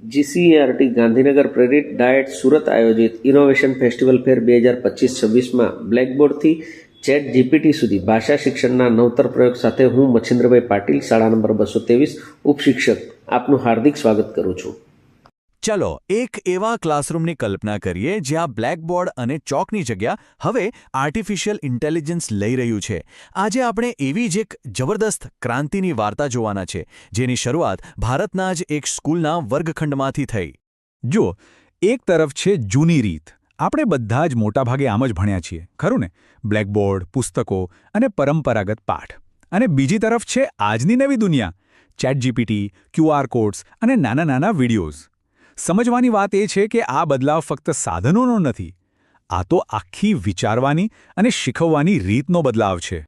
GCERT Gandhinagar પ્રેરિત diet Surat આયોજિત innovation festival ફેર બે હજાર પચીસ છવ્વીસમાં બ્લેકબોર્ડથી ચેટ જીપીટી સુધી ભાષા શિક્ષણના નવતર પ્રયોગ સાથે હું મચ્છિન્દ્રભાઈ પાટીલ, શાળા નંબર બસો ત્રેવીસ, ઉપશિક્ષક. આપનું હાર્દિક સ્વાગત કરું છું. ચલો, એક એવા ક્લાસરૂમની કલ્પના કરીએ જ્યાં બ્લેકબોર્ડ અને ચોકની જગ્યા હવે આર્ટિફિશિયલ ઇન્ટેલિજન્સ લઈ રહ્યું છે. આજે આપણે એવી જ એક જબરદસ્ત ક્રાંતિની વાર્તા જોવાના છે, જેની શરૂઆત ભારતના જ એક સ્કૂલના વર્ગખંડમાંથી થઈ. જુઓ, એક તરફ છે જૂની રીત. આપણે બધા જ મોટાભાગે આમ જ ભણ્યા છીએ, ખરું ને? બ્લેકબોર્ડ, પુસ્તકો અને પરંપરાગત પાઠ. અને બીજી તરફ છે આજની નવી દુનિયા. ચેટ જીપીટી ક્યુઆર કોડ્સ અને નાના નાના વિડીયોઝ. સમજવાની વાત એ છે કે આ બદલાવ ફક્ત સાધનોનો નથી, આ તો આખી વિચારવાની અને શીખવવાની રીતનો બદલાવ છે.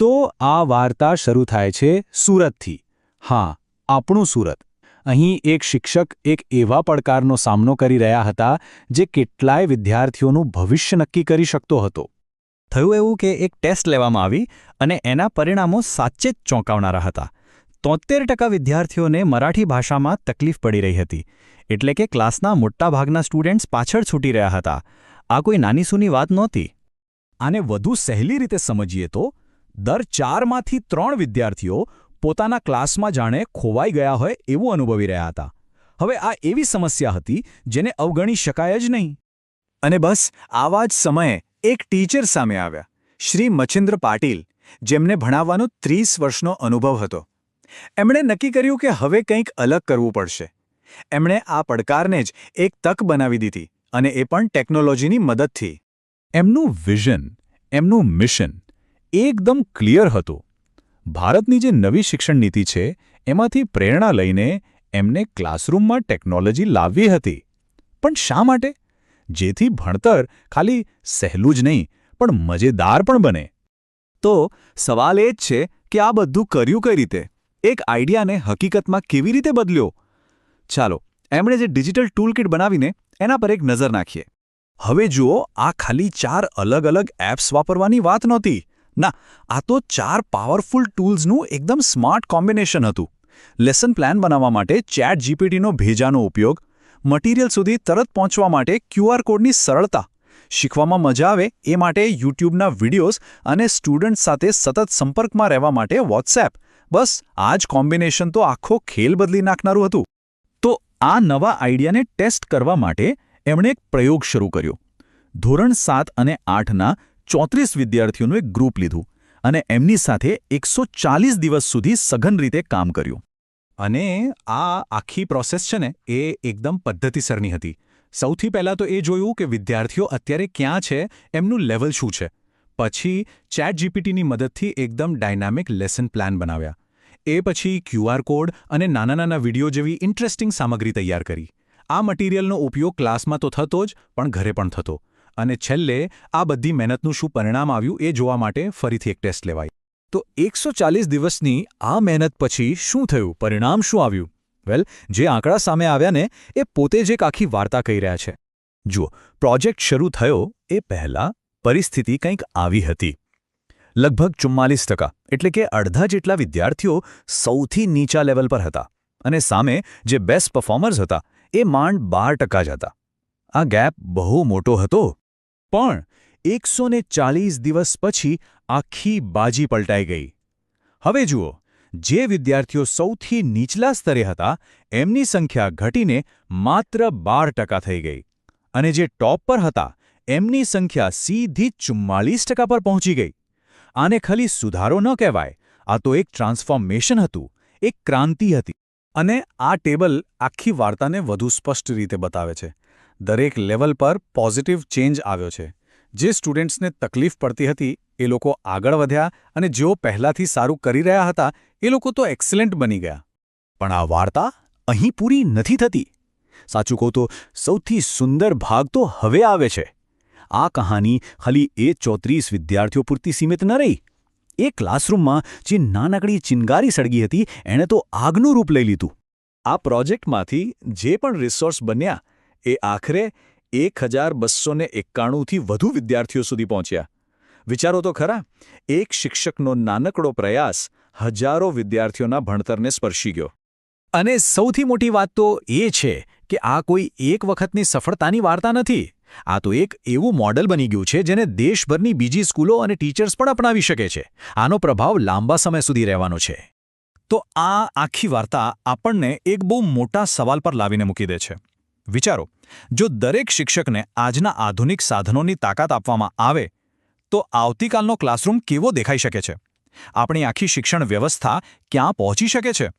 તો આ વાર્તા શરૂ થાય છે સુરતથી. હા, આપણું સુરત. અહીં એક શિક્ષક એક એવા પડકારનો સામનો કરી રહ્યા હતા જે કેટલાય વિદ્યાર્થીઓનું ભવિષ્ય નક્કી કરી શકતો હતો. થયું એવું કે એક ટેસ્ટ લેવામાં આવી અને એના પરિણામો સાચે જ ચોંકાવનારા હતા. તોતેર ટકા વિદ્યાર્થીઓને મરાઠી ભાષામાં તકલીફ પડી રહી હતી. એટલે કે ક્લાસના મોટાભાગના સ્ટુડન્ટ્સ પાછળ છૂટી રહ્યા હતા. આ કોઈ નાની સૂની વાત નહોતી. આને વધુ સહેલી રીતે સમજીએ તો, દર ચારમાંથી ત્રણ વિદ્યાર્થીઓ પોતાના ક્લાસમાં જાણે ખોવાઈ ગયા હોય એવું અનુભવી રહ્યા હતા. હવે આ એવી સમસ્યા હતી જેને અવગણી શકાય જ નહીં. અને બસ, આવા જ સમયે એક ટીચર સામે આવ્યા, શ્રી મચિન્દ્ર પાટીલ, જેમને ભણાવવાનો ત્રીસ વર્ષનો અનુભવ હતો. એમણે નક્કી કર્યું કે હવે કંઈક અલગ કરવું પડશે. એમણે આ પડકારને જ એક તક બનાવી દીધી અને એ પણ ટેકનોલોજીની મદદથી. એમનું વિઝન, એમનું મિશન એકદમ ક્લિયર હતું. ભારતની જે નવી શિક્ષણ નીતિ છે, એમાંથી પ્રેરણા લઈને એમને ક્લાસરૂમમાં ટેકનોલોજી લાવવી હતી. પણ શા માટે? જેથી ભણતર ખાલી સહેલું જ નહીં, પણ મજેદાર પણ બને. તો સવાલ એ જ છે કે આ બધું કર્યું કઈ રીતે? એક આઈડિયાને હકીકતમાં કેવી રીતે બદલ્યો? ચાલો, એમણે જે ડિજિટલ ટૂલકિટ બનાવીને એના પર એક નજર નાખીએ. હવે જુઓ, આ ખાલી ચાર અલગ અલગ એપ્સ વાપરવાની વાત નહોતી. ના, આ તો ચાર પાવરફુલ ટૂલ્સનું એકદમ સ્માર્ટ કોમ્બિનેશન હતું. લેસન પ્લાન બનાવવા માટે ચેટ જીપીટીનો ભેજાનો ઉપયોગ, મટીરિયલ સુધી તરત પહોંચવા માટે ક્યુઆર કોડની સરળતા, શીખવામાં મજા આવે એ માટે યુટ્યુબના વિડીયોઝ અને સ્ટુડન્ટ સાથે સતત સંપર્કમાં રહેવા માટે વોટ્સએપ બસ, આ જ કોમ્બિનેશન તો આખો ખેલ બદલી નાખનારું હતું. તો આ નવા આઈડિયાને ટેસ્ટ કરવા માટે એમણે એક પ્રયોગ શરૂ કર્યો. ધોરણ સાત અને આઠના ચોત્રીસ વિદ્યાર્થીઓનું એક ગ્રુપ લીધું અને એમની સાથે એકસો ચાલીસ દિવસ સુધી સઘન રીતે કામ કર્યું. અને આ આખી પ્રોસેસ છે ને, એ એકદમ પદ્ધતિસરની હતી. સૌથી પહેલાં તો એ જોયું કે વિદ્યાર્થીઓ અત્યારે ક્યાં છે, એમનું લેવલ શું છે. પછી ચેટ જીપીટીની મદદથી એકદમ ડાયનામિક લેસન પ્લાન બનાવ્યા. એ પછી ક્યુઆર કોડ અને નાના નાના વીડિયો જેવી ઇન્ટરેસ્ટિંગ સામગ્રી તૈયાર કરી. આ મટીરિયલનો ઉપયોગ ક્લાસમાં તો થતો જ, પણ ઘરે પણ થતો. અને છેલ્લે, આ બધી મહેનતનું શું પરિણામ આવ્યું એ જોવા માટે ફરીથી એક ટેસ્ટ લેવાય. તો એકસો દિવસની આ મહેનત પછી શું થયું? પરિણામ શું આવ્યું? વેલ, જે આંકડા સામે આવ્યા ને, એ પોતે જ એક આખી વાર્તા કહી રહ્યા છે. જુઓ, પ્રોજેક્ટ શરૂ થયો એ પહેલાં પરિસ્થિતિ કંઈક આવી હતી. લગભગ ચુમ્માલીસ ટકા, એટલે કે અડધા જેટલા વિદ્યાર્થીઓ સૌથી નીચા લેવલ પર હતા. અને સામે જે બેસ્ટ પરફોર્મર્સ હતા, એ માંડ બાર ટકા જ હતા. આ ગેપ બહુ મોટો હતો. પણ એકસો ચાલીસ દિવસ પછી આખી બાજી પલટાઈ ગઈ. હવે જુઓ, જે વિદ્યાર્થીઓ સૌથી નીચલા સ્તરે હતા, એમની સંખ્યા ઘટીને માત્ર બાર ટકા થઈ ગઈ. અને જે ટોપ પર હતા, એમની સંખ્યા સીધી ચુમ્માલીસ ટકા પર પહોંચી ગઈ. આને ખાલી સુધારો ન કહેવાય. આ તો એક ટ્રાન્સફોર્મેશન હતું, એક ક્રાંતિ હતી. અને આ ટેબલ આખી વાર્તાને વધુ સ્પષ્ટ રીતે બતાવે છે. દરેક લેવલ પર પોઝિટિવ ચેન્જ આવ્યો છે. જે સ્ટુડન્ટ્સને તકલીફ પડતી હતી, એ લોકો આગળ વધ્યા અને જેઓ પહેલાંથી સારું કરી રહ્યા હતા, એ લોકો તો એક્સલન્ટ બની ગયા. પણ આ વાર્તા અહીં પૂરી નથી થતી. સાચું કહું તો, સૌથી સુંદર ભાગ તો હવે આવે છે. આ કહાની ખાલી એ ચોત્રીસ વિદ્યાર્થીઓ પૂરતી સીમિત ન રહી. એ ક્લાસરૂમમાં જે નાનકડી ચિનગારી સળગી હતી, એણે તો આગનું રૂપ લઈ લીધું. આ પ્રોજેક્ટમાંથી જે પણ રિસોર્સ બન્યા, એ આખરે એક હજાર બસોને એકાણુંથી વધુ વિદ્યાર્થીઓ સુધી પહોંચ્યા. વિચારો તો ખરા, એક શિક્ષકનો નાનકડો પ્રયાસ હજારો વિદ્યાર્થીઓના ભણતરને સ્પર્શી ગયો. અને સૌથી મોટી વાત તો એ છે કે આ કોઈ એક વખતની સફળતાની વાર્તા નથી. આ તો એક એવું મોડલ બની ગયું છે જેને દેશભરની બીજી સ્કૂલો અને ટીચર્સ પણ અપનાવી શકે છે. આનો પ્રભાવ લાંબા સમય સુધી રહેવાનો છે. તો આ આખી વાર્તા આપણને એક બહુ મોટા સવાલ પર લાવીને મૂકી દે છે. વિચારો, જો દરેક શિક્ષકને આજના આધુનિક સાધનોની તાકાત આપવામાં આવે, તો આવતીકાલનો ક્લાસરૂમ કેવો દેખાઈ શકે છે? આપણી આખી શિક્ષણ વ્યવસ્થા ક્યાં પહોંચી શકે છે?